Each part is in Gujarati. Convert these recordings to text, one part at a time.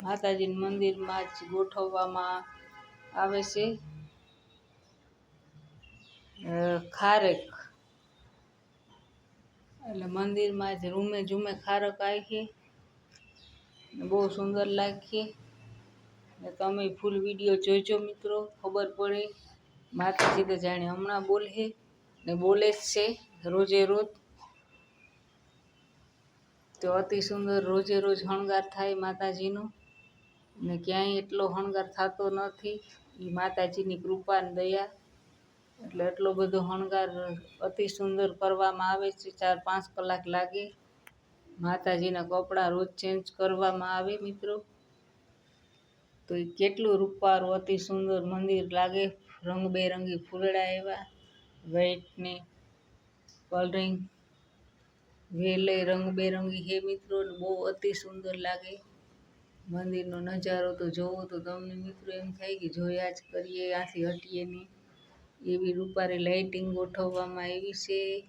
માતાજીના મંદિરમાં જ ગોઠવવામાં આવે છે. ખારેક. એટલે મંદિરમાં જ રૂમે ઝૂમે ખારક આવી બહુ સુંદર લાગીએ તમે ફૂલ વીડિયો જોઈજો મિત્રો, ખબર પડે. માતાજી તો જાણે હમણાં બોલે ને બોલે જ છે રોજે રોજ. તો અતિ સુંદર રોજે રોજ શણગાર થાય માતાજીનો. ને ક્યાંય એટલો શણગાર થતો નથી. એ માતાજીની કૃપા ને દયા. એટલે એટલો બધો શણગાર અતિ સુંદર કરવામાં આવે છે. ચાર પાંચ કલાક લાગે. માતાજીના કપડાં રોજ ચેન્જ કરવામાં આવે મિત્રો. તો એ કેટલું રૂપારું અતિ સુંદર મંદિર લાગે. રંગબેરંગી ફૂલડા એવા. વ્હાઈટ ને કલરિંગ વેલે રંગબેરંગી હે મિત્રો બહુ અતિ સુંદર લાગે. મંદિરનો નજારો તો જોવો તો તમને મિત્રો એમ થાય કે જોયા જ કરીએ, આથી હટીએ નહીં. એવી રૂપારે લાઇટિંગ ગોઠવવામાં આવી છે.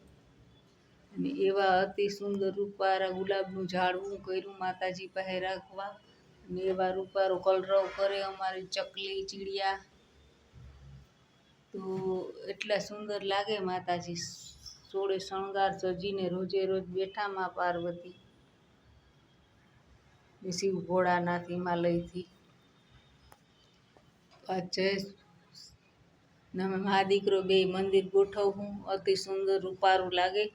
અને એવા અતિ સુંદર રૂપારા ગુલાબનું ઝાડવું કર્યું માતાજી પાસે રાખવા. અને એવા રૂપારો કલરવ કરે અમારી ચકલી, ચીડિયા. તો એટલા સુંદર લાગે માતાજી. સોળે શણગાર સજીને રોજે રોજ બેઠા માં પાર્વતી શિવ ભોળાનાથ હિમાલયથી જય અમે મા દીકરો બે મંદિર ગોઠવું અતિ સુંદર રૂપારું લાગે.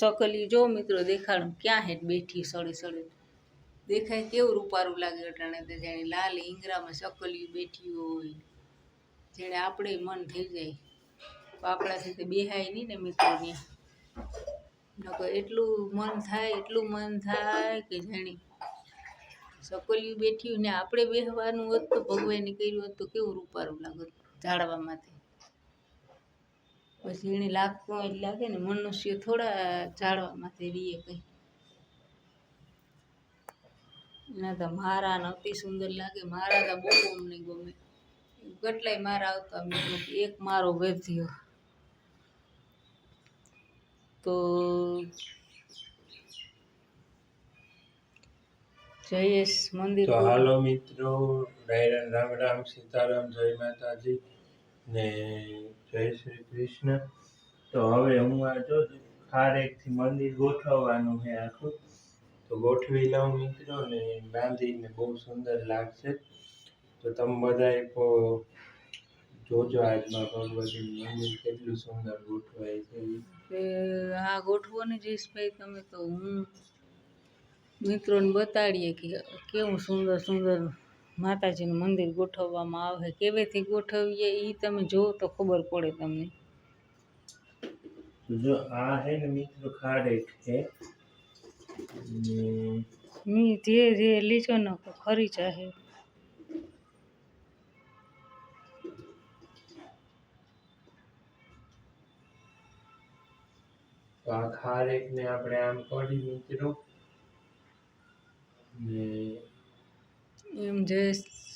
સકલી જો મિત્રો દેખાડું, ક્યાં હેઠ બેઠી સળી સળી. દેખાય કેવું રૂપારું લાગે અટાણે તો જાણે લાલ ઈંગરામાં સકલી બેઠી હોય. જેણે આપણે મન થઈ જાય. આપણાથી તો બેહાય નહીં ને મિત્રો નકર એટલું મન થાય, એટલું મન થાય કે જાણી. સકોલિયું બેઠ્યું ને આપણે બેહવાનું હોત તો ભગવાને કર્યું હોત તો કેવું રૂપારું લાગત માટે પછી એને લાગતું જ લાગે ને મનુષ્ય થોડા ઝાડવામાંથી રીએ કંઈ. એના તો મારા ને અતિ સુંદર લાગે, મારા તો બહુ અમને ગમે. કેટલાય મારા આવતા એક મારો વેધ્યો તો જયેશ મંદિર તો હાલો મિત્રો રામ રામ સીતારામ જય માતાજી ને જય શ્રી કૃષ્ણ. તો હવે હું આ જો ખારેકથી મંદિર ગોઠવવાનું છે આખું. તો ગોઠવી લઉં મિત્રો ને બાંધીને બહુ સુંદર લાગશે. તો તમે બધા જોજો આજમાં ભગવતી મંદિર કેટલું સુંદર ગોઠવાય છે. કે આ ગોઠવો ને જયેશભાઈ તમે તો હું મિત્રોને બતાડીએ કે કેવું સુંદર સુંદર માતાજીનું મંદિર ગોઠવવામાં આવે કેવેથી ગોઠવીએ એ તમે જુઓ તો ખબર પડે તમને. જો આ હે ને મિત્રો ખારેક છે. મી ધીરે ધીરે લીચો ન ખરી ચાહે આ ખારેક આપણે આમ કાઢી મિત્રો. ને એમ જે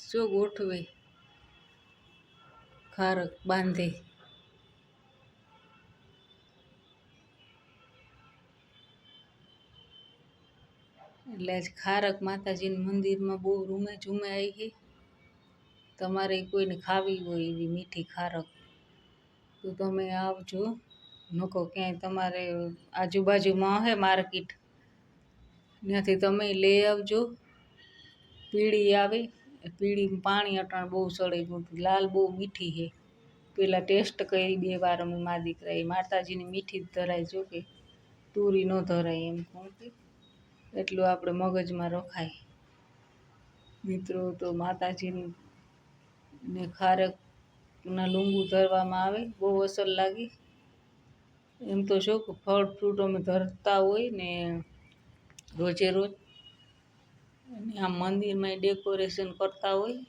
શું ગોઠવે ખારક બાંધે. એટલે આજ ખારક માતાજીના મંદિરમાં બહુ રૂમે ઝૂમે આવી ગઈ. તમારે કોઈને ખાવી હોય એવી મીઠી ખારક, તો તમે આવજો. નકો ક્યાંય તમારે આજુબાજુમાં હે માર્કેટ. ત્યાંથી તમે લઈ આવજો. પીળી આવે પીળી પાણી અટાણ બહુ સડે લાલ બહુ મીઠી છે. પેલા ટેસ્ટ કરી બે વાર અમે મા દીકરા એ માતાજીની મીઠી જ ધરાય જો કે તુરી ન ધરાય એમ કહું એટલું આપણે મગજમાં રખાય. મિત્રો, તો માતાજીની ને ખારકના લુંગુ ધરવામાં આવે, બહુ અસર લાગી. એમ તો શું કે ફળ ફ્રૂટ અમે ધરતા હોય ને રોજે રોજ. અને આ મંદિરમાં ડેકોરેશન કરતા હોય.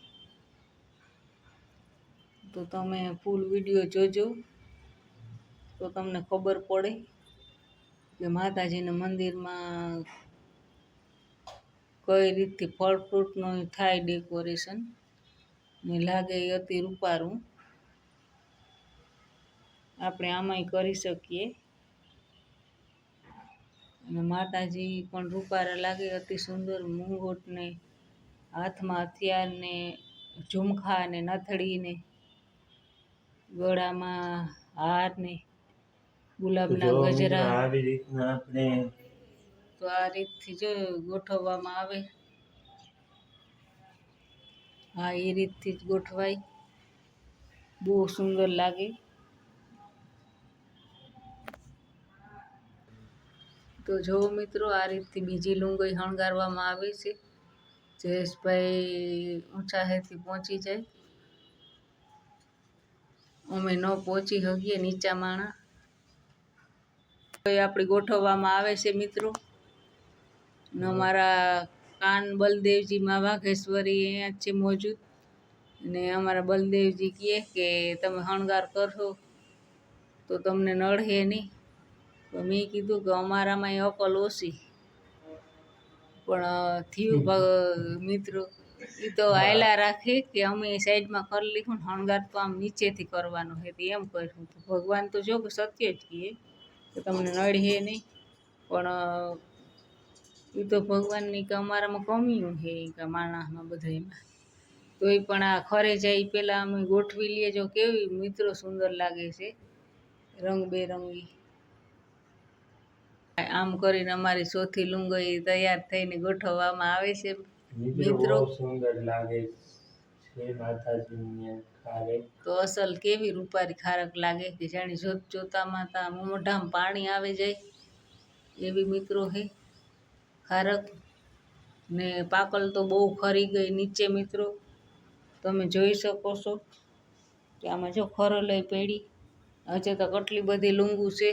તો તમે ફૂલ વીડિયો જોજો. તો તમને ખબર પડે કે માતાજીના મંદિરમાં કઈ રીતથી ફળ ફ્રૂટનું થાય ડેકોરેશન ને લાગે એ અતિ રૂપારું. આપણે આમાંય કરી શકીએ. અને માતાજી પણ રૂપારા લાગે અતિ સુંદર મુંગોટને હાથમાં હથિયારને ઝુમખાને ઝુમખા ને નથડી ગળામાં હારને ગુલાબના ગજરા આવી રીતના આપણે તો આ રીતથી જો ગોઠવવામાં આવે. હા એ રીતથી જ ગોઠવાય. બહુ સુંદર લાગે. તો જો મિત્રો, આ રીતથી બીજી લુંગઈ શણગારવામાં આવે છે. જયેશભાઈ ઊંચા હેથી પહોંચી જાય. અમે ન પહોંચી શકીએ નીચા માણા. આપણી ગોઠવવામાં આવે છે મિત્રો. ને અમારા કાન બલદેવજી માં વાઘેશ્વરી અહીંયા જ છે મોજૂદ. ને અમારા બલદેવજી કહે કે, તમે શણગાર કરશો તો તમને નડે નહીં. તો મેં કીધું કે અમારામાં અકલ ઓછી. પણ થયું મિત્રો. એ તો આયલા રાખે કે અમે સાઈડમાં કરી લીધું ને શણગાર તો આમ નીચેથી કરવાનો છે તો એમ કર્યું. તો ભગવાન તો જો કે સત્ય જ કહે કે તમને નડે નહીં. પણ એ તો ભગવાનની કે અમારામાં કમીયું છે કે માણસમાં બધાયમાં તોય પણ આ ખરે જાય પહેલાં અમે ગોઠવી લઈએ જો કેવી મિત્રો સુંદર લાગે છે. રંગબેરંગી. આમ કરીને અમારી ચોથી લુંગઈ તૈયાર થઈને ગોઠવવામાં આવે છે. મિત્રો. સુંદર લાગે છે માતાજીની તો અસલ કેવી રૂપારી ખારક લાગે કે જાણે જોત જોતામાં તા મોઢામાં પાણી આવે જાય એવી મિત્રો હે. ખારક ને પાકલ તો બહુ ખરી ગઈ નીચે મિત્રો. તમે જોઈ શકો છો કે આમાં જો ખરો લઈ પડી. હજે તો કેટલી બધી લુંગુ છે.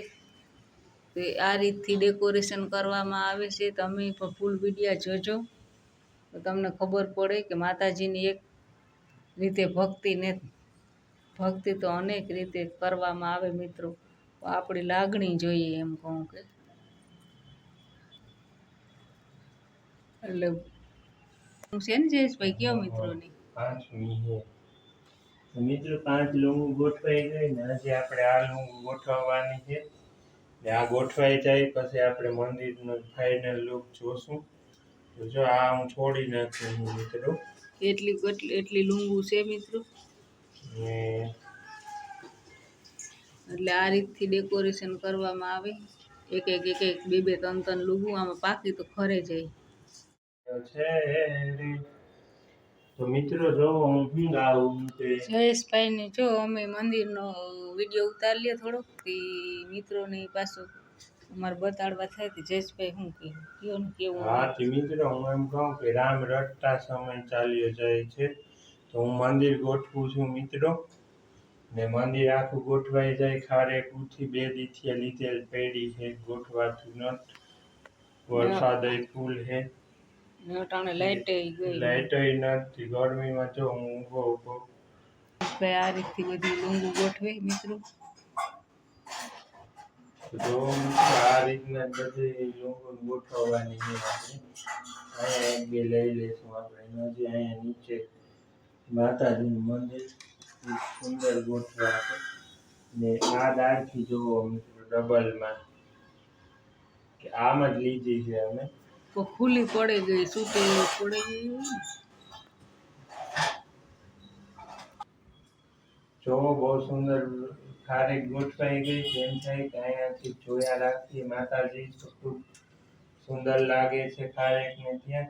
તો આ રીતથી ડેકોરેશન કરવામાં આવે છે. તમે ફૂલ વિડીયા જોજો. તો તમને ખબર પડે કે માતાજીની એક રીતે ભક્તિને ભક્તિ તો અનેક રીતે કરવામાં આવે મિત્રો. આપણી લાગણી જોઈએ એમ કહું કે. એટલે હું છે ને જયેશભાઈ કયો મિત્રોની મિત્રો પાંચ લુંગુ ગોઠવાઈ ગઈ ને હજી આપણે આ લુંગુ ગોઠવવાની છે. ને આ ગોઠવાઈ જાય પછી આપણે મંદિરનો ફાઇનલ લુક જોશું. તો જો આ હું છોડી નાખું હું મિત્રો. એટલી એટલી લુંગુ છે મિત્રો? ને એટલે આ રીતથી ડેકોરેશન કરવામાં આવે. એક એક એક એક બે બે ત્રણ ત્રણ લુગું આમાં પાકી તો ખરે જાય છે. તો મિત્રો જો હું શું ગાઉં તે જયેશભાઈને જો અમે મંદિરનો વીડિયો ઉતારીએ થોડોક તે મિત્રોને પાછું અમારે બતાડવા થાય તો જયેશભાઈ શું કે કયો ને કેવું હા તે મિત્રો હું એમ કહું કે રામ રટતા સમય ચાલ્યો જાય છે. તો હું મંદિર ગોઠવું છું મિત્રો. ને મંદિર આખું ગોઠવાઈ જાય ખારે કુથી બે દીથી લીધેલ પેઢી છે. ગોઠવાતું નથી. વરસાદ ફૂલ છે. ને અટાણે લાઈટ ગઈ. લાઇટ નથી ગરમીમાં જો હું ઊભો ઊભો. ભાઈ આ રીતથી બધી લુંગુ ગોઠવે મિત્રો. તો જો મિત્રો આ રીતના બધી લોકો ગોઠવવાની છે. આપણે અહીંયા એક બે લઈ લઈશું આપણે. હજી અહીંયા નીચે માતાજીનું મંદિર ખૂબ સુંદર ગોઠવા છે. ને આ દાળથી જોવો મિત્રો ડબલમાં. કે આમ જ લીધી છે અમે. તો ખુલ્લી પડી ગઈ છૂટી પડી ગઈ હોય ને. જોવો બહુ સુંદર ખારેક ગોઠવાઈ ગઈ જેમ થાય કે અહીંયાથી જોયા રાખીએ માતાજી તો ખૂબ સુંદર લાગે છે ખારેક ને ત્યાં.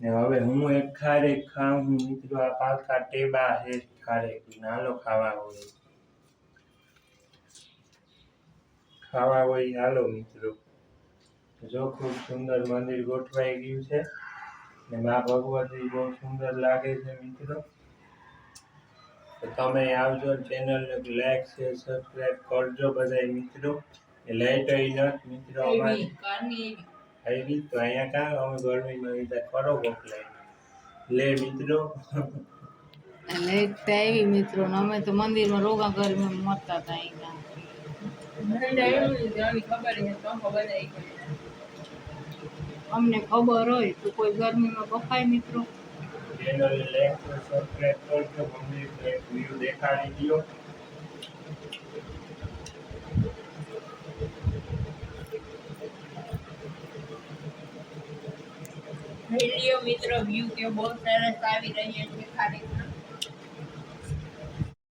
ને હવે હું એક ખારેક ખાઉં છું મિત્રો આ પાકા ટેબા છે ખારેક, નાલો ખાવા હોય. ખાવા હોય, હાલો મિત્રો. જો ખૂબ સુંદર મંદિર ગોઠવાઈ ગયું છે. ને મા ભગવતી બહુ સુંદર લાગે છે મિત્રો. તો તમે આવજો ચેનલને લાઈક શેર સબસ્ક્રાઇબ કરજો બધા મિત્રો. એ લાઈટ આવી નથી મિત્રો અમારી. આવી તો અહીંયા કાં? અમે ગરમીમાં લીધા કરો મોકલાય લે મિત્રો. લાઈટ આવી મિત્રો અમે તો મંદિરમાં રોગા ગરમી મરતા હતા અહીંયા. અમને ખબર હોય તો કોઈ ગરમીમાં બફાય મિત્રો. મિત્રો વ્યૂ કે બહુ સરસ આવી રહ્યા છે ખરેખર